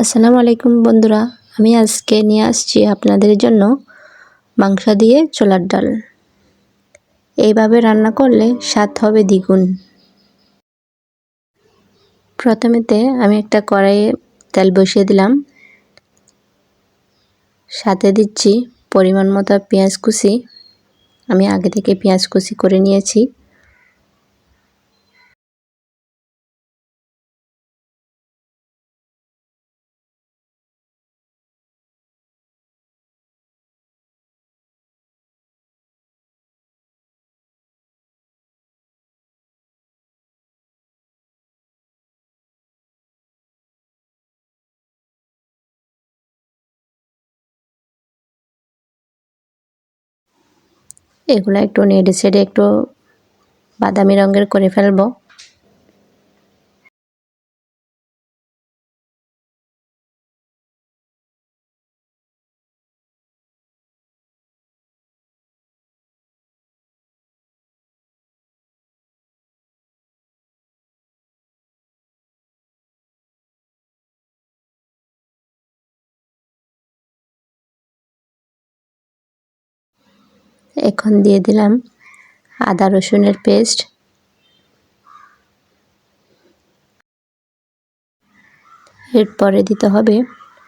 আসসালামু আলাইকুম বন্ধুরা, আমি আজকে নিয়ে আসছি আপনাদের জন্য মাংস দিয়ে ছোলার ডাল। এইভাবে রান্না করলে স্বাদ হবে দ্বিগুণ। প্রথমেতে আমি একটা কড়াইয়ে তেল বসিয়ে দিলাম। সাথে দিচ্ছি পরিমাণ মতো পেঁয়াজ কুচি। আমি আগে থেকে পেঁয়াজ কুচি করে নিয়েছি। এগুলো একটু নেড়ে ছেড়ে একটু বাদামি রঙের করে ফেলব। এখন দিয়ে দিলাম আদা রসুনের পেস্ট। এরপরে দিতে হবে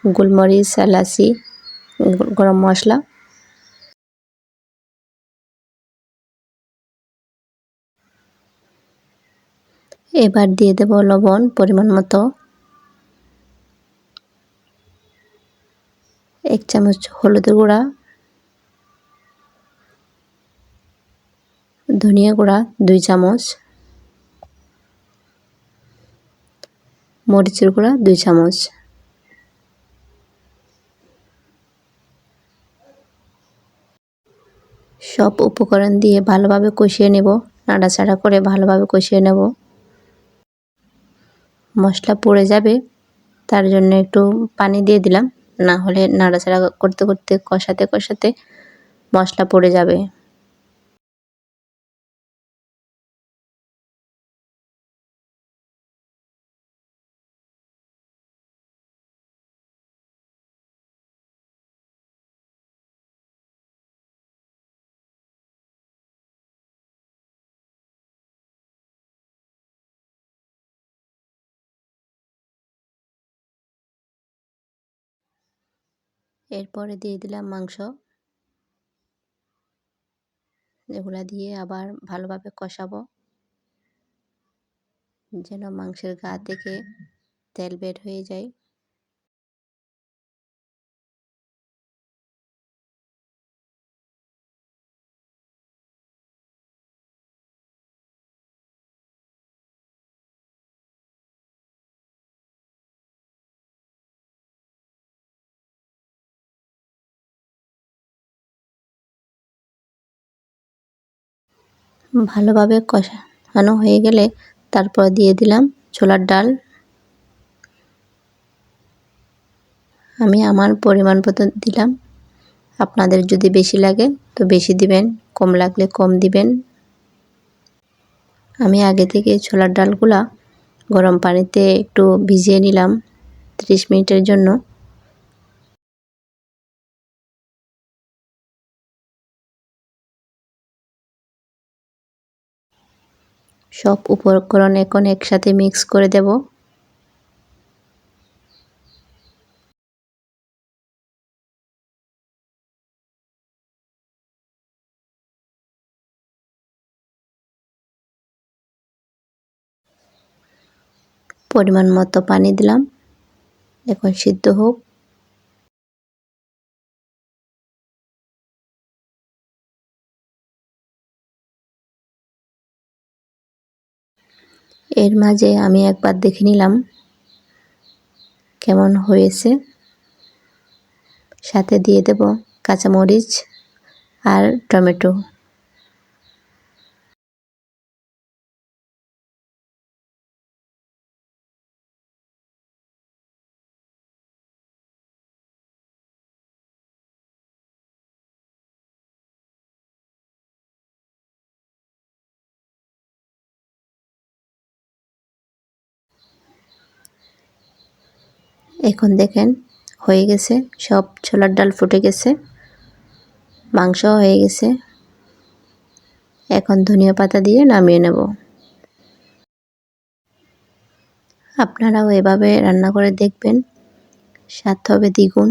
গোলমরিচ, এলাচি, গরম মশলা। এবার দিয়ে দেব লবণ পরিমাণ মতো। এক চামচ হলুদের গুঁড়া। ধনিয়া গুঁড়া, দুই চামচ। মরিচের গুঁড়া, দুই চামচ। সব উপকরণ দিয়ে ভালোভাবে কষিয়ে নেব। নাড়াচাড়া করে ভালোভাবে কষিয়ে নেব। মশলা পড়ে যাবে, তার জন্য একটু পানি দিয়ে দিলাম। না হলে নাড়াচাড়া করতে করতে, কষাতে কষাতে মশলা পড়ে যাবে। এরপরে দিয়ে দিলাম মাংস। এগুলা দিয়ে আবার ভালোভাবে কষাবো। যেন মাংসের গা থেকে তেল বের হয়ে যায়। ভালোভাবে কষানো হয়ে গেলে তারপর দিয়ে দিলাম ছোলার ডাল। আমি আমার পরিমাণ মতো দিলাম। আপনাদের যদি বেশি লাগে তো বেশি দিবেন, কম লাগলে কম দিবেন। আমি আগে থেকে ছোলার ডালগুলা গরম পানিতে একটু ভিজিয়ে নিলাম ত্রিশ মিনিটের জন্য। সব উপকরণ এখন একসাথে মিক্স করে দেব? পরিমাণ মতো পানি দিলাম। এখন সিদ্ধ হোক। এর মাঝে আমি একবার দেখে নিলাম কেমন হয়েছে। সাথে দিয়ে দেব কাঁচামরিচ আর টমেটো। এখন দেখেন, হয়ে গেছে। সব ছোলার ডাল ফুটে গেছে। মাংস হয়ে গেছে। এখন ধনিয়া পাতা দিয়ে নামিয়ে নেব। আপনারাও এভাবে রান্না করে দেখবেন। স্বাদ হবে দ্বিগুণ।